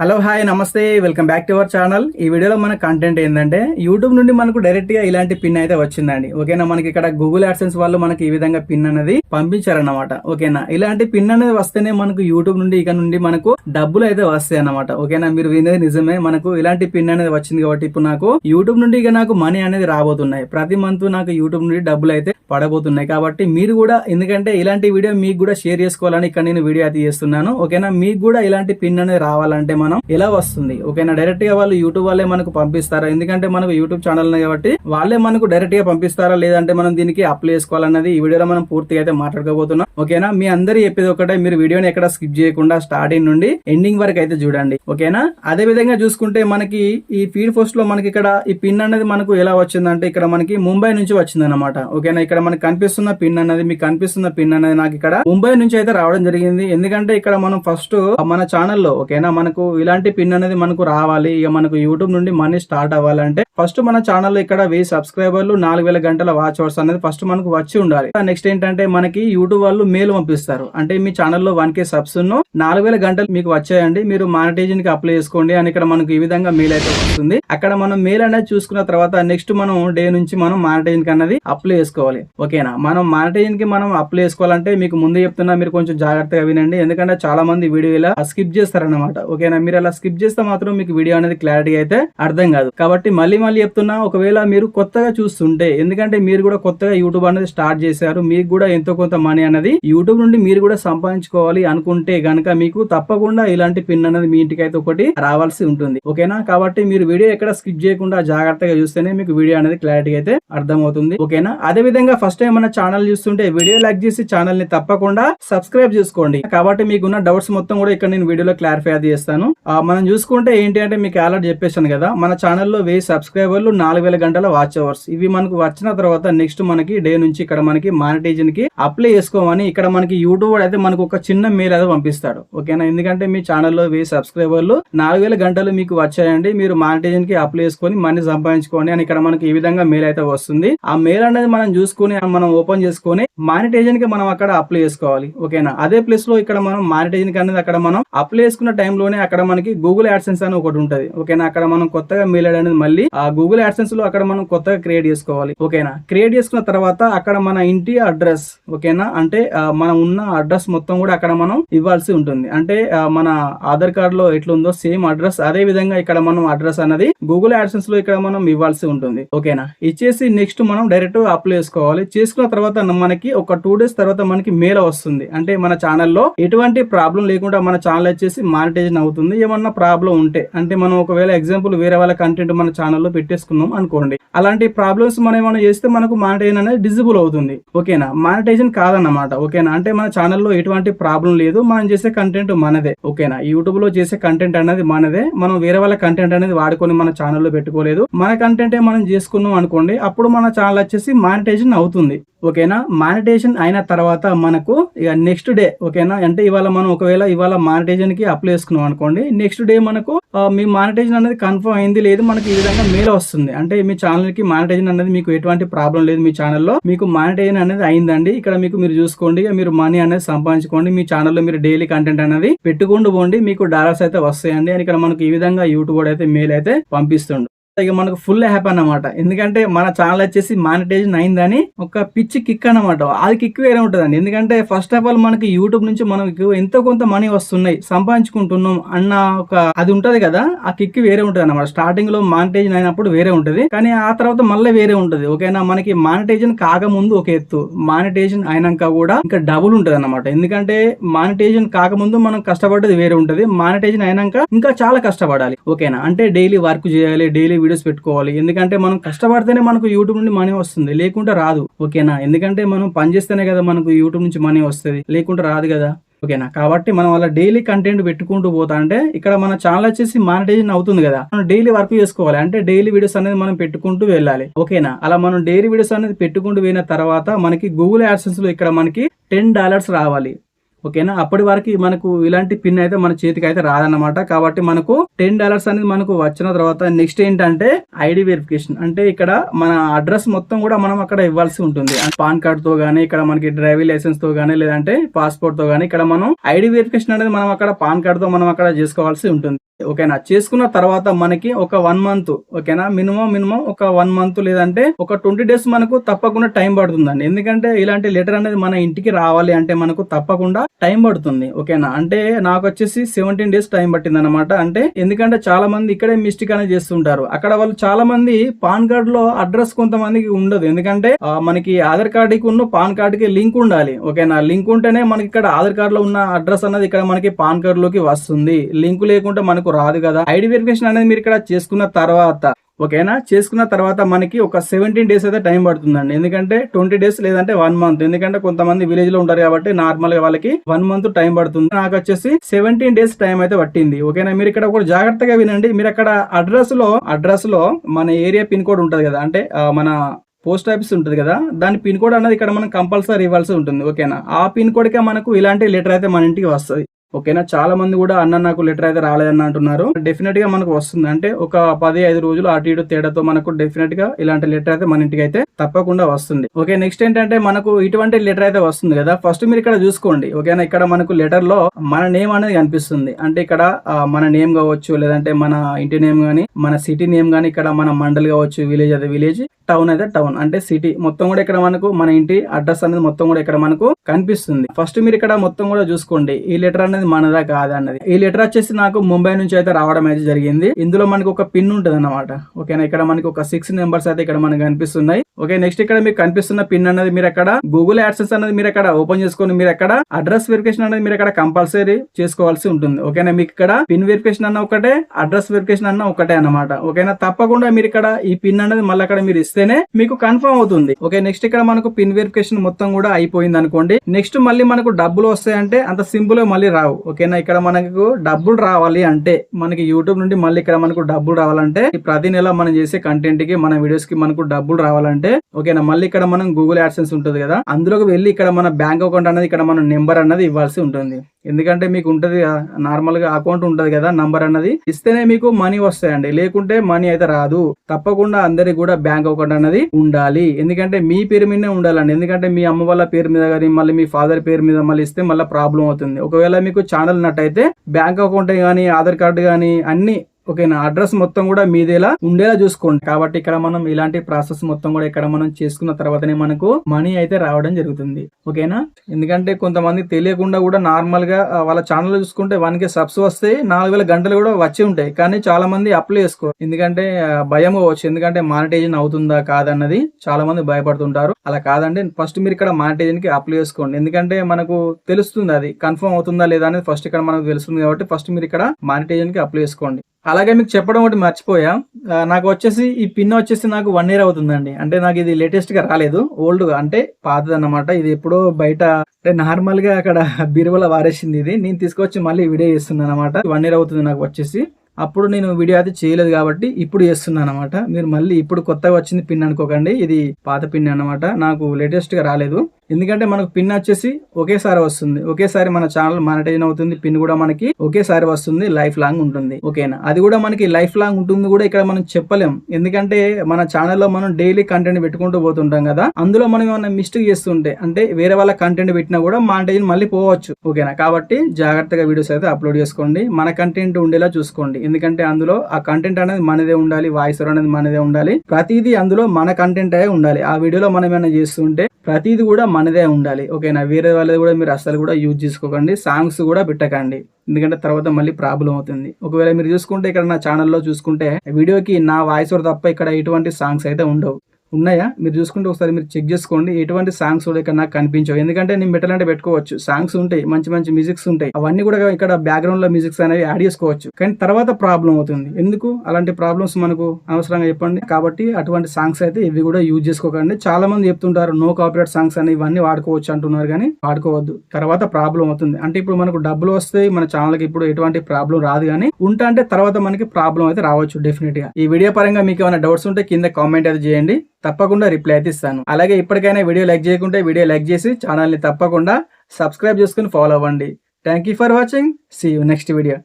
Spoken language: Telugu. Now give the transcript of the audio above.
హలో హాయ్ నమస్తే welcome back to our channel. ఈ వీడియోలో మన కంటెంట్ ఏంటంటే యూట్యూబ్ నుండి మనకు డైరెక్ట్గా ఇలాంటి పిన్ అయితే వచ్చిందండి. ఓకేనా? మనకి ఇక్కడ గూగుల్ యాడ్సెన్స్ వాళ్ళు మనకి ఈ విధంగా పిన్ అనేది పంపించారన్నమాట. ఓకేనా? ఇలాంటి పిన్ అనేది వస్తేనే మనకు యూట్యూబ్ నుండి ఇక నుండి మనకు డబ్బులు అయితే వస్తాయి అన్నమాట. ఓకేనా? మీరు వినేది నిజమే. మనకు ఇలాంటి పిన్ అనేది వచ్చింది కాబట్టి ఇప్పుడు నాకు యూట్యూబ్ నుండి ఇక నాకు మనీ అనేది రాబోతున్నాయి. ప్రతి మంత్ నాకు యూట్యూబ్ నుండి డబ్బులు అయితే పడబోతున్నాయి. కాబట్టి మీరు కూడా ఎందుకంటే ఇలాంటి వీడియో మీకు కూడా షేర్ చేసుకోవాలని ఇక్కడ నేను వీడియో అయితే చేస్తున్నాను. ఓకేనా? మీకు కూడా ఇలాంటి పిన్ అనేది రావాలంటే మనం ఎలా వస్తుంది? ఓకేనా? డైరెక్ట్గా వాళ్ళు యూట్యూబ్ వాళ్ళే మనకు పంపిస్తారా? ఎందుకంటే మనకు యూట్యూబ్ ఛానల్ కాబట్టి వాళ్ళే మనకు డైరెక్ట్గా పంపిస్తారా? లేదంటే మనం దీనికి అప్లై చేసుకోవాలన్నది ఈ వీడియోలో మనం పూర్తిగా అయితే మాట్లాడుకోబోతున్నాం. ఓకేనా? మీ అందరి చెప్పేది ఒకటే. మీరు వీడియోని ఎక్కడ స్కిప్ చేయకుండా స్టార్టింగ్ నుండి ఎండింగ్ వరకు అయితే చూడండి. ఓకేనా? అదే విధంగా చూసుకుంటే మనకి ఈ ఫీడ్ పోస్ట్లో మనకి ఇక్కడ ఈ పిన్ అనేది మనకు ఎలా వచ్చిందంటే ఇక్కడ మనకి ముంబై నుంచి వచ్చింది అనమాట ఓకేనా? ఇక్కడ మనకి కనిపిస్తున్న పిన్ అనేది మీకు కనిపిస్తున్న పిన్ అనేది నాకు ఇక్కడ ముంబై నుంచి అయితే రావడం జరిగింది. ఎందుకంటే ఇక్కడ మనం ఫస్ట్ మన ఛానల్లో ఓకేనా? మనకు ఇలాంటి పిన్ అనేది మనకు రావాలి. ఇక మనకు యూట్యూబ్ నుండి మనీ స్టార్ట్ అవ్వాలంటే ఫస్ట్ మన ఛానల్ ఇక్కడ వెయ్యి సబ్స్క్రైబర్లు నాలుగు వేల గంటల వాచ్ అవర్స్ అనేది ఫస్ట్ మనకు వచ్చి ఉండాలి. నెక్స్ట్ ఏంటంటే మనకి యూట్యూబ్ వాళ్ళు మెయిల్ పంపిస్తారు. అంటే మీ ఛానల్లో వన్ కే సబ్స్ నాలుగు వేల గంటలు మీకు వచ్చాయండి. మీరు మానిటైజన్కి అప్లై చేసుకోండి అని ఇక్కడ మనకు ఈ విధంగా మెయిల్ అయితే వస్తుంది. అక్కడ మనం మెయిల్ అనేది చూసుకున్న తర్వాత నెక్స్ట్ మనం డే నుంచి మనం మానిటైజన్కి అన్నది అప్లై చేసుకోవాలి. ఓకేనా మనం మానిటైజన్కి మనం అప్లై చేసుకోవాలంటే మీకు ముందే చెప్తున్నా మీరు కొంచెం జాగ్రత్తగా వినండి. ఎందుకంటే చాలా మంది వీడియో ఇలా స్కిప్ చేస్తారన్నమాట. ఓకేనా మీరు అలా స్కిప్ చేస్తే మాత్రం మీకు వీడియో అనేది క్లారిటీ అయితే అర్థం కాదు. కాబట్టి మళ్ళీ మళ్ళీ చెప్తున్నా ఒకవేళ మీరు కొత్తగా చూస్తుంటే ఎందుకంటే మీరు కూడా కొత్తగా యూట్యూబ్ అనేది స్టార్ట్ చేశారు మీకు కూడా ఎంతో కొంత మనీ అనేది యూట్యూబ్ నుండి మీరు కూడా సంపాదించుకోవాలి అనుకుంటే గనక మీకు తప్పకుండా ఇలాంటి పిన్ అనేది మీ ఇంటికి అయితే ఒకటి రావాల్సి ఉంటుంది. ఓకేనా? కాబట్టి మీరు వీడియో ఎక్కడ స్కిప్ చేయకుండా జాగ్రత్తగా చూస్తేనే మీకు వీడియో అనేది క్లారిటీ అయితే అర్థమవుతుంది. ఓకేనా? అదే విధంగా ఫస్ట్ టైం మన ఛానల్ చూస్తుంటే వీడియో లైక్ చేసి ఛానల్ని తప్పకుండా సబ్స్క్రైబ్ చేసుకోండి. కాబట్టి మీకున్న డౌట్స్ మొత్తం కూడా ఇక్కడ నేను వీడియోలో క్లారిఫై అది చేస్తాను. మనం చూసుకుంటే ఏంటి అంటే మీకు ఆల్రెడీ చెప్పేశాను కదా మన ఛానల్లో వెయ్యి సబ్స్క్రైబర్లు నాలుగు వేల గంటల వాచ్ అవర్స్ ఇవి మనకు వచ్చిన తర్వాత నెక్స్ట్ మనకి డే నుంచి ఇక్కడ మనకి మానిటైజన్కి అప్లై చేసుకోమని ఇక్కడ మనకి యూట్యూబ్ అయితే మనకు ఒక చిన్న మెయిల్ అయితే పంపిస్తాడు. ఓకేనా ఎందుకంటే మీ ఛానల్లో వెయ్యి సబ్స్క్రైబర్లు నాలుగు వేల గంటలు మీకు వచ్చాయండి మీరు మానిటైజన్కి అప్లై చేసుకొని మనీ సంపాదించుకోండి అని ఇక్కడ మనకి ఈ విధంగా మెయిల్ అయితే వస్తుంది. ఆ మెయిల్ అనేది మనం చూసుకొని మనం ఓపెన్ చేసుకొని మానిటైజన్కి మనం అక్కడ అప్లై చేసుకోవాలి. ఓకేనా అదే ప్లేస్లో ఇక్కడ మనం మానిటైజన్కి అనేది అక్కడ మనం అప్లై చేసుకున్న టైంలోనే అక్కడ మనకి గూగుల్ యాడ్సెన్స్ అని ఒకటి ఉంటుంది. ఓకేనా అక్కడ మనం కొత్తగా మెయిల్ ఐడి అనేది మళ్ళీ ఆ గూగుల్ యాడ్సెన్స్లో అక్కడ మనం కొత్తగా క్రియేట్ చేసుకోవాలి. ఓకేనా క్రియేట్ చేసుకున్న తర్వాత అక్కడ మన ఇంటి అడ్రస్ ఓకేనా అంటే మనం ఉన్న అడ్రస్ మొత్తం కూడా అక్కడ మనం ఇవ్వాల్సి ఉంటుంది. అంటే మన ఆధార్ కార్డ్లో ఎట్లుందో సేమ్ అడ్రస్ అదే విధంగా ఇక్కడ మనం అడ్రస్ అనేది గూగుల్ యాడ్సెన్స్లో ఇక్కడ మనం ఇవ్వాల్సి ఉంటుంది. ఓకేనా ఇచ్చేసి నెక్స్ట్ మనం డైరెక్ట్ అప్లై చేసుకోవాలి. చేసుకున్న తర్వాత మనకి ఒక టూ డేస్ తర్వాత మనకి మెయిల్ వస్తుంది. అంటే మన ఛానల్లో ఎటువంటి ప్రాబ్లం లేకుండా మన ఛానల్ వచ్చేసి మానిటైజేషన్ అవుతుంది. ఏమన్నా ప్రాబ్లం ఉంటే అంటే మనం ఒకవేళ ఎగ్జాంపుల్ వేరే వాళ్ళ కంటెంట్ మన ఛానల్లో పెట్టేసుకున్నాం అనుకోండి అలాంటి ప్రాబ్లమ్స్ మనం ఏమైనా చేస్తే మనకు మానిటైజేషన్ అనేది డిజిబుల్ అవుతుంది. ఓకేనా మానిటైజేషన్ కాదన్నమాట ఓకేనా అంటే మన ఛానల్లో ఎటువంటి ప్రాబ్లం లేదు మనం చేసే కంటెంట్ మనదే ఓకేనా యూట్యూబ్లో చేసే కంటెంట్ అనేది మనదే మనం వేరే వాళ్ళ కంటెంట్ అనేది వాడుకొని మన ఛానల్లో పెట్టుకోలేదు. మన కంటెంటే మనం చేసుకున్నాం అనుకోండి అప్పుడు మన ఛానల్ వచ్చేసి మానిటైజేషన్ అవుతుంది. ఓకేనా? మానిటేషన్ అయిన తర్వాత మనకు ఇక నెక్స్ట్ డే ఓకేనా? అంటే ఇవాళ మనం ఒకవేళ ఇవాళ మానిటేషన్కి అప్లై చేసుకున్నాం అనుకోండి నెక్స్ట్ డే మనకు మీ మానిటేషన్ అనేది కన్ఫర్మ్ అయింది లేదు మనకి ఈ విధంగా మెయిల్ వస్తుంది. అంటే మీ ఛానల్కి అనేది మీకు ఎటువంటి ప్రాబ్లం లేదు మీ ఛానల్లో మీకు మానిటేషన్ అనేది అయిందండి. ఇక్కడ మీకు మీరు చూసుకోండి ఇక మీరు మనీ అనేది సంపాదించుకోండి. మీ ఛానల్లో మీరు డైలీ కంటెంట్ అనేది పెట్టుకుంటూ పోండి. మీకు డాలర్స్ అయితే వస్తాయండి. అని ఇక్కడ మనకు ఈ విధంగా యూట్యూబ్ అయితే మెయిల్ అయితే పంపిస్తుండు. ఇక మనకు ఫుల్ హ్యాపీ అన్నమాట. ఎందుకంటే మన ఛానల్ వచ్చేసి మానిటైజేషన్ అయిందని ఒక పిచ్చి కిక్ అన్నమాట. అది కిక్ వేరే ఉంటుందండి. ఎందుకంటే ఫస్ట్ ఆఫ్ ఆల్ మనకి యూట్యూబ్ నుంచి మనకు ఎంతో కొంత మనీ వస్తున్నాయి. సంపాదించుకుంటున్నాం అన్న ఒక అది ఉంటది కదా ఆ కిక్ వేరే ఉంటుంది అనమాట స్టార్టింగ్లో మానిటైజేషన్ అయినప్పుడు వేరే ఉంటది. కానీ ఆ తర్వాత మళ్ళీ వేరే ఉంటది. ఓకేనా? మనకి మానిటైజేషన్ కాకముందు ఒక ఎత్తు. మానిటైజేషన్ అయినాక కూడా ఇంకా డబుల్ ఉంటుంది అనమాట ఎందుకంటే మానిటైజేషన్ కాకముందు మనం కష్టపడ్డది వేరే ఉంటుంది. మానిటైజేషన్ అయినాక ఇంకా చాలా కష్టపడాలి. ఓకేనా? అంటే డైలీ వర్క్ చేయాలి డైలీ వీడియోస్ పెట్టుకోవాలి. ఎందుకంటే మనం కష్టపడితేనే మనకు యూట్యూబ్ నుండి మనీ వస్తుంది. లేకుంటే రాదు. ఓకేనా? ఎందుకంటే మనం పని చేస్తేనే కదా మనకు యూట్యూబ్ నుంచి మనీ వస్తుంది. లేకుంటే రాదు కదా. ఓకేనా? కాబట్టి మనం అలా డైలీ కంటెంట్ పెట్టుకుంటూ పోతా అంటే ఇక్కడ మన ఛానల్ వచ్చేసి మానిటైజేషన్ అవుతుంది కదా. మనం డైలీ వర్క్ చేసుకోవాలి. అంటే డైలీ వీడియోస్ అనేది మనం పెట్టుకుంటూ వెళ్ళాలి. ఓకేనా? అలా మనం డైలీ వీడియోస్ అనేది పెట్టుకుంటూ పోయిన తర్వాత మనకి గూగుల్ యాడ్సెన్స్లో ఇక్కడ మనకి టెన్ డాలర్స్ రావాలి. ఓకేనా? అప్పటి వరకు మనకు ఇలాంటి పిన్ అయితే మన చేతికి అయితే రాదన్నమాట. కాబట్టి మనకు టెన్ డాలర్స్ అనేది మనకు వచ్చిన తర్వాత నెక్స్ట్ ఏంటంటే ఐడి వెరిఫికేషన్ అంటే ఇక్కడ మన అడ్రస్ మొత్తం కూడా మనం అక్కడ ఇవ్వాల్సి ఉంటుంది. పాన్ కార్డ్తో గానీ ఇక్కడ మనకి డ్రైవింగ్ లైసెన్స్తో గానీ లేదంటే పాస్పోర్ట్తో గానీ ఇక్కడ మనం ఐడి వెరిఫికేషన్ అనేది మనం అక్కడ పాన్ కార్డ్తో మనం అక్కడ చేసుకోవాల్సి ఉంటుంది. ఓకేనా? చేసుకున్న తర్వాత మనకి ఒక వన్ మంత్ ఓకేనా? మినిమం మినిమం ఒక వన్ మంత్ లేదంటే ఒక ట్వంటీ డేస్ మనకు తప్పకుండా టైం పడుతుందండి. ఎందుకంటే ఇలాంటి లెటర్ అనేది మన ఇంటికి రావాలి అంటే మనకు తప్పకుండా టైం పడుతుంది ఓకేనా? అంటే నాకు వచ్చేసి సెవెంటీన్ డేస్ టైం పట్టింది అనమాట అంటే ఎందుకంటే చాలా మంది ఇక్కడే మిస్టేక్ అనేది చేస్తుంటారు. అక్కడ వాళ్ళు చాలా మంది పాన్ కార్డ్లో అడ్రస్ కొంతమందికి ఉండదు. ఎందుకంటే మనకి ఆధార్ కార్డుకి ఉన్న పాన్ కార్డ్కి లింక్ ఉండాలి ఓకేనా? లింక్ ఉంటేనే మనకి ఇక్కడ ఆధార్ కార్డ్లో ఉన్న అడ్రస్ అనేది ఇక్కడ మనకి పాన్ కార్డ్లోకి వస్తుంది. లింక్ లేకుంటే మనకు రాదు కదా. ఐడి వెరిఫికేషన్ అనేది మీరు ఇక్కడ చేసుకున్న తర్వాత ఓకేనా? చేసుకున్న తర్వాత మనకి ఒక సెవెంటీన్ డేస్ అయితే టైం పడుతుందండి. ఎందుకంటే ట్వంటీ డేస్ లేదంటే వన్ మంత్ ఎందుకంటే కొంతమంది విలేజ్లో ఉంటారు కాబట్టి నార్మల్గా వాళ్ళకి వన్ మంత్ టైం పడుతుంది. నాకు వచ్చేసి సెవెంటీన్ డేస్ టైం అయితే పట్టింది. ఓకేనా? మీరు ఇక్కడ ఒకటి జాగ్రత్తగా వినండి. మీరు అక్కడ అడ్రస్లో అడ్రస్లో మన ఏరియా పిన్ కోడ్ ఉంటది కదా. అంటే మన పోస్ట్ ఆఫీస్ ఉంటుంది కదా. దాని పిన్ కోడ్ అనేది ఇక్కడ మనం కంపల్సరీ ఇవ్వాల్సి ఉంటుంది. ఓకేనా? ఆ పిన్ కోడ్కే మనకు ఇలాంటి లెటర్ అయితే మన ఇంటికి వస్తుంది. ఓకేనా? చాలా మంది కూడా అన్న నాకు లెటర్ అయితే రాలేదని అంటున్నారు. డెఫినెట్గా మనకు వస్తుంది. అంటే ఒక పది ఐదు రోజులు అటు ఇటు తేడాతో మనకు డెఫినెట్గా ఇలాంటి లెటర్ అయితే మన ఇంటికి అయితే తప్పకుండా వస్తుంది. ఓకే నెక్స్ట్ ఏంటంటే మనకు ఇటువంటి లెటర్ అయితే వస్తుంది కదా? ఫస్ట్ మీరు ఇక్కడ చూసుకోండి. ఓకేనా ఇక్కడ మనకు లెటర్లో మన నేమ్ అనేది కనిపిస్తుంది. అంటే ఇక్కడ మన నేమ్ కావచ్చు లేదంటే మన ఇంటి నేమ్ గానీ మన సిటీ నేమ్ గానీ ఇక్కడ మన మండల్ కావచ్చు విలేజ్ అయితే విలేజ్ టౌన్ అయితే టౌన్ అంటే సిటీ మొత్తం కూడా ఇక్కడ మనకు మన ఇంటి అడ్రస్ అనేది మొత్తం కూడా ఇక్కడ మనకు కనిపిస్తుంది. ఫస్ట్ మీరు ఇక్కడ మొత్తం కూడా చూసుకోండి. ఈ లెటర్ అనేది మనదా కాదా అన్నది. ఈ లెటర్ వచ్చేసి నాకు ముంబై నుంచి అయితే రావడం అయితే జరిగింది. ఇందులో మనకి ఒక పిన్ ఉంటుంది అనమాట ఓకేనా? ఇక్కడ మనకి ఒక సిక్స్ నెంబర్స్ అయితే ఇక్కడ మనకు కనిపిస్తున్నాయి. ఓకే నెక్స్ట్ ఇక్కడ మీకు కనిపిస్తున్న పిన్ అనేది మీరు అక్కడ గూగుల్ యాడ్సెన్స్ అనేది మీరు అక్కడ ఓపెన్ చేసుకొని మీరు అక్కడ అడ్రస్ వెరిఫికేషన్ అనేది మీరు అక్కడ కంపల్సరీ చేసుకోవాల్సి ఉంటుంది. ఓకేనా? మీకు ఇక్కడ పిన్ వెరిఫికేషన్ అన్న ఒకటే అడ్రస్ వెరిఫికేషన్ అన్న ఒకటే అన్నమాట. ఓకేనా? తప్పకుండా మీరు ఇక్కడ ఈ పిన్ అనేది మళ్ళీ అక్కడ మీరు ఇస్తేనే మీకు కన్ఫర్మ్ అవుతుంది. ఓకే నెక్స్ట్ ఇక్కడ మనకు పిన్ వెరిఫికేషన్ మొత్తం కూడా అయిపోయింది అనుకోండి నెక్స్ట్ మళ్ళీ మనకు డబ్బులు వస్తాయంటే అంత సింపుల్ మళ్ళీ రావు. ఓకేనా? ఇక్కడ మనకు డబ్బులు రావాలి అంటే మనకి యూట్యూబ్ నుండి మళ్ళీ ఇక్కడ మనకు డబ్బులు రావాలంటే ప్రతి నెల మనం చేసే కంటెంట్కి మన వీడియోస్కి మనకు డబ్బులు రావాలంటే ఓకేనా? మళ్ళీ ఇక్కడ మనం గూగుల్ యాడ్సెన్స్ ఉంటుంది కదా? అందులోకి వెళ్ళి ఇక్కడ మన బ్యాంక్ అకౌంట్ అనేది ఇక్కడ మన నెంబర్ అన్నది ఇవ్వాల్సి ఉంటుంది. ఎందుకంటే మీకు ఉంటది నార్మల్గా అకౌంట్ ఉంటది కదా నంబర్ అన్నది ఇస్తేనే మీకు మనీ వస్తాయండి. లేకుంటే మనీ అయితే రాదు. తప్పకుండా అందరికి కూడా బ్యాంక్ అకౌంట్ అన్నది ఉండాలి. ఎందుకంటే మీ పేరు మీదనే ఉండాలండి. ఎందుకంటే మీ అమ్మ వాళ్ళ పేరు మీద కానీ మళ్ళీ మీ ఫాదర్ పేరు మీద మళ్ళీ ఇస్తే మళ్ళీ ప్రాబ్లం అవుతుంది. ఒకవేళ మీకు ఛానల్ ఉన్నట్టయితే బ్యాంక్ అకౌంట్ కానీ ఆధార్ కార్డు కానీ అన్ని ఓకేనా అడ్రస్ మొత్తం కూడా మీదేలా ఉండేలా చూసుకోండి. కాబట్టి ఇక్కడ మనం ఇలాంటి ప్రాసెస్ మొత్తం కూడా ఇక్కడ మనం చేసుకున్న తర్వాతనే మనకు మనీ అయితే రావడం జరుగుతుంది. ఓకేనా ఎందుకంటే కొంతమంది తెలియకుండా కూడా నార్మల్గా వాళ్ళ ఛానల్ చూసుకుంటే వన్ కే సబ్స్ వస్తాయి నాలుగు వేల గంటలు కూడా వచ్చి ఉంటాయి. కానీ చాలా మంది అప్లై చేసుకో ఎందుకంటే భయం అవ్వచ్చు. ఎందుకంటే మానిటైజేషన్ అవుతుందా కాదన్నది చాలా మంది భయపడుతుంటారు. అలా కాదండి ఫస్ట్ మీరు ఇక్కడ మానిటైజేషన్కి అప్లై చేసుకోండి. ఎందుకంటే మనకు తెలుస్తుంది అది. కన్ఫర్మ్ అవుతుందా లేదా అనేది ఫస్ట్ ఇక్కడ మనకు తెలుస్తుంది కాబట్టి ఫస్ట్ మీరు ఇక్కడ మానిటైజేషన్కి అప్లై చేసుకోండి. అలాగే మీకు చెప్పడం ఒకటి మర్చిపోయా. నాకు వచ్చేసి ఈ పిన్ వచ్చేసి నాకు వన్ ఇయర్ అవుతుందండి. అంటే నాకు ఇది లేటెస్ట్గా రాలేదు. ఓల్డ్గా అంటే పాతది అన్నమాట ఇది ఎప్పుడో బయట అంటే నార్మల్గా అక్కడ బీరువల వారేసింది ఇది. నేను తీసుకొచ్చి మళ్ళీ వీడియో చేస్తున్నాను అనమాట వన్ ఇయర్ అవుతుంది నాకు వచ్చేసి. అప్పుడు నేను వీడియో అయితే చేయలేదు కాబట్టి ఇప్పుడు చేస్తున్నాను అనమాట మీరు మళ్ళీ ఇప్పుడు కొత్తగా వచ్చింది పిన్ అనుకోకండి. ఇది పాత పిన్ అన్నమాట. నాకు లేటెస్ట్గా రాలేదు. ఎందుకంటే మనకు పిన్ వచ్చేసి ఒకేసారి వస్తుంది. ఒకేసారి మన ఛానల్ మానిటైజ్ అవుతుంది. పిన్ కూడా మనకి ఒకేసారి వస్తుంది. లైఫ్ లాంగ్ ఉంటుంది. ఓకేనా? అది కూడా మనకి లైఫ్ లాంగ్ ఉంటుంది కూడా ఇక్కడ మనం చెప్పలేం. ఎందుకంటే మన ఛానల్లో మనం డైలీ కంటెంట్ పెట్టుకుంటూ పోతుంటాం కదా. అందులో మనం ఏమైనా మిస్టేక్ చేస్తుంటే అంటే వేరే వాళ్ళ కంటెంట్ పెట్టినా కూడా మానిటైజ్ మళ్ళీ పోవచ్చు. ఓకేనా? కాబట్టి జాగ్రత్తగా వీడియోస్ అయితే అప్లోడ్ చేసుకోండి. మన కంటెంట్ ఉండేలా చూసుకోండి. ఎందుకంటే అందులో ఆ కంటెంట్ అనేది మనదే ఉండాలి. వాయిస్ అనేది మనదే ఉండాలి. ప్రతిదీ అందులో మన కంటెంట్ అయి ఉండాలి. ఆ వీడియోలో మనం ఏమైనా చేస్తుంటే ప్రతిదీ కూడా మనదే ఉండాలి. ఓకేనా? వేరే వాళ్ళది కూడా మీరు అసలు కూడా యూజ్ చేసుకోకండి. సాంగ్స్ కూడా పెట్టకండి. ఎందుకంటే తర్వాత మళ్ళీ ప్రాబ్లం అవుతుంది. ఒకవేళ మీరు చూసుకుంటే ఇక్కడ నా ఛానల్లో చూసుకుంటే వీడియోకి నా వాయిస్ తప్ప ఇక్కడ ఎటువంటి సాంగ్స్ అయితే ఉండవు. ఉన్నాయా? మీరు చూసుకుంటే ఒకసారి మీరు చెక్ చేసుకోండి. ఎటువంటి సాంగ్స్ కూడా ఇక్కడ నాకు కనిపించవు. ఎందుకంటే నేను పెట్టాలంటే పెట్టుకోవచ్చు. సాంగ్స్ ఉంటాయి. మంచి మంచి మ్యూజిక్స్ ఉంటాయి. అవన్నీ కూడా ఇక్కడ బ్యాక్గ్రౌండ్లో మ్యూజిక్స్ అనేవి యాడ్ చేసుకోవచ్చు. కానీ తర్వాత ప్రాబ్లం అవుతుంది. ఎందుకు? అలాంటి ప్రాబ్లమ్స్ మనకు అవసరంగా చెప్పండి. కాబట్టి అటువంటి సాంగ్స్ అయితే ఇవి కూడా యూజ్ చేసుకోకండి. చాలా మంది చెప్తుంటారు నో కాపరేట్ సాంగ్స్ అని. ఇవన్నీ వాడుకోవచ్చు అంటున్నారు కానీ వాడుకోవద్దు. తర్వాత ప్రాబ్లం అవుతుంది. అంటే ఇప్పుడు మనకు డబ్బులు వస్తే మన ఛానల్కి ఇప్పుడు ఎటువంటి ప్రాబ్లం రాదు కానీ ఉంటా అంటే తర్వాత మనకి ప్రాబ్లం అయితే రావచ్చు డెఫినెట్గా. ఈ వీడియో పరంగా మీకు ఏమైనా డౌట్స్ ఉంటే కింద కామెంట్ అయితే చేయండి. తప్పకుండా రిప్లై అయితే ఇస్తాను. అలాగే ఇప్పటికైనా వీడియో లైక్ చేయకుంటే వీడియో లైక్ చేసి ఛానల్ని తప్పకుండా సబ్స్క్రైబ్ చేసుకుని ఫాలో అవ్వండి. Thank you for watching see you next video